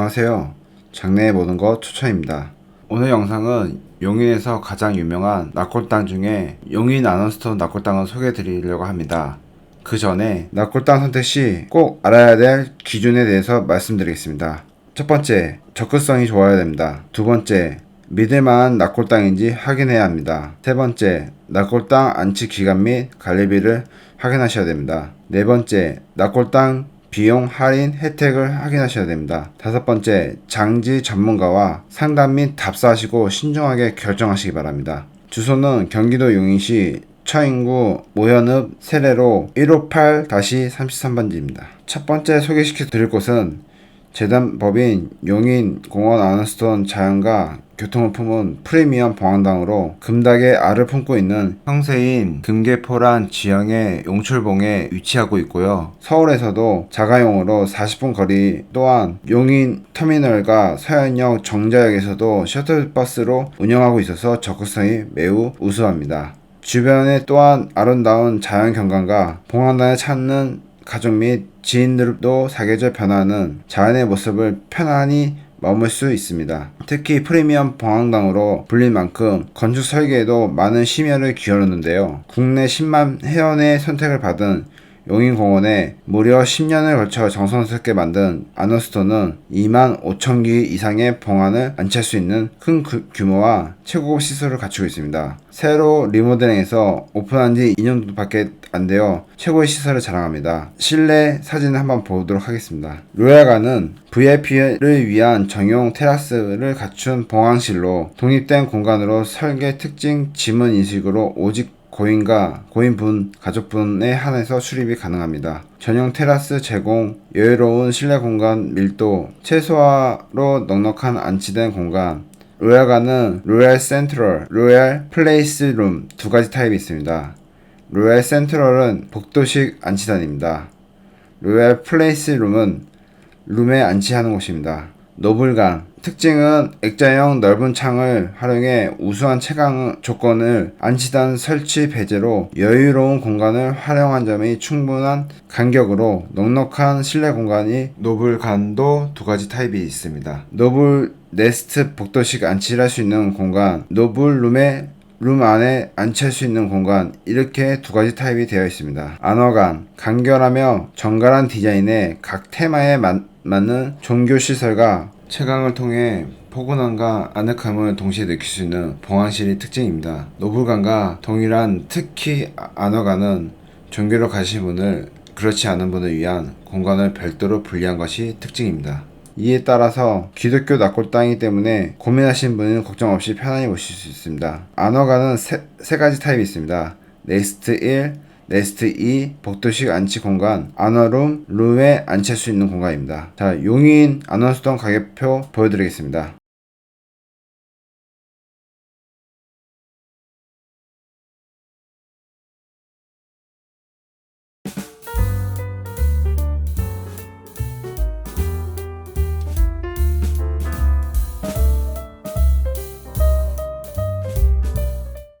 안녕하세요. 장래에 모든 것 추천입니다. 오늘 영상은 용인에서 가장 유명한 낙골당 중에 용인 아넌스톤 낙골당을 소개해 드리려고 합니다. 그 전에 낙골당 선택 시 꼭 알아야 될 기준에 대해서 말씀드리겠습니다. 첫 번째, 접근성이 좋아야 됩니다. 두 번째, 믿을만한 낙골당인지 확인해야 합니다. 세 번째, 낙골당 안치 기간 및 관리비를 확인하셔야 됩니다. 네 번째, 낙골당 비용 할인 혜택을 확인하셔야 됩니다. 다섯 번째, 장지 전문가와 상담 및 답사하시고 신중하게 결정하시기 바랍니다. 주소는 경기도 용인시 처인구 모현읍 세례로 158-33번지입니다. 첫 번째 소개시켜 드릴 곳은 재단법인 용인 공원 아너스톤 자연과 교통을 품은 프리미엄 봉황당으로 금닭의 알을 품고 있는 형세인 금계포란 지형의 용출봉에 위치하고 있고요. 서울에서도 자가용으로 40분 거리 또한 용인 터미널과 서현역 정자역에서도 셔틀버스로 운영하고 있어서 접근성이 매우 우수합니다. 주변에 또한 아름다운 자연 경관과 봉황단을 찾는 가족 및 지인들도 사계절 변화하는 자연의 모습을 편안히 머물 수 있습니다. 특히 프리미엄 봉황당으로 불린 만큼 건축 설계에도 많은 심혈을 기울였는데요. 국내 10만 회원의 선택을 받은 용인공원에 무려 10년을 걸쳐 정성스럽게 만든 아너스톤은 2만 5천 기 이상의 봉안을 안치할 수 있는 큰 그- 규모와 최고급 시설을 갖추고 있습니다. 새로 리모델링해서 오픈한 지 2년도 밖에 안 되어 최고의 시설을 자랑합니다. 실내 사진을 한번 보도록 하겠습니다. 로얄가는 VIP를 위한 전용 테라스를 갖춘 봉황실로 독립된 공간으로 설계 특징 지문 인식으로 오직 고인과 고인분, 가족분에 한해서 출입이 가능합니다. 전용 테라스 제공, 여유로운 실내 공간 밀도, 최소화로 넉넉한 안치된 공간, 로얄가는 로얄 센트럴, 로얄 플레이스 룸 두 가지 타입이 있습니다. 로얄 센트럴은 복도식 안치단입니다. 로얄 플레이스 룸은 룸에 안치하는 곳입니다. 노블강 특징은 액자형 넓은 창을 활용해 우수한 채광 조건을 안치단 설치 배제로 여유로운 공간을 활용한 점이 충분한 간격으로 넉넉한 실내 공간이 노블간도 두 가지 타입이 있습니다. 노블 네스트 복도식 안치를 할 수 있는 공간, 노블 룸에 룸 안에 안치할 수 있는 공간 이렇게 두 가지 타입이 되어 있습니다. 안어간 간결하며 정갈한 디자인에 각 테마에 맞, 맞는 종교 시설과 채광을 통해 포근함과 아늑함을 동시에 느낄 수 있는 봉황실이 특징입니다. 노블관과 동일한 특히 아- 안어간은 종교로 가신 분을 그렇지 않은 분을 위한 공간을 별도로 분리한 것이 특징입니다. 이에 따라서 기독교 낙골 땅이기 때문에 고민하신 분은 걱정 없이 편안히 보실 수 있습니다. 안어가는 세, 세 가지 타입이 있습니다. 네스트 1, 네스트 2, 복도식 안치 공간, 안어룸, 룸에 안치할 수 있는 공간입니다. 자, 용인 안원수동 가격표 보여드리겠습니다.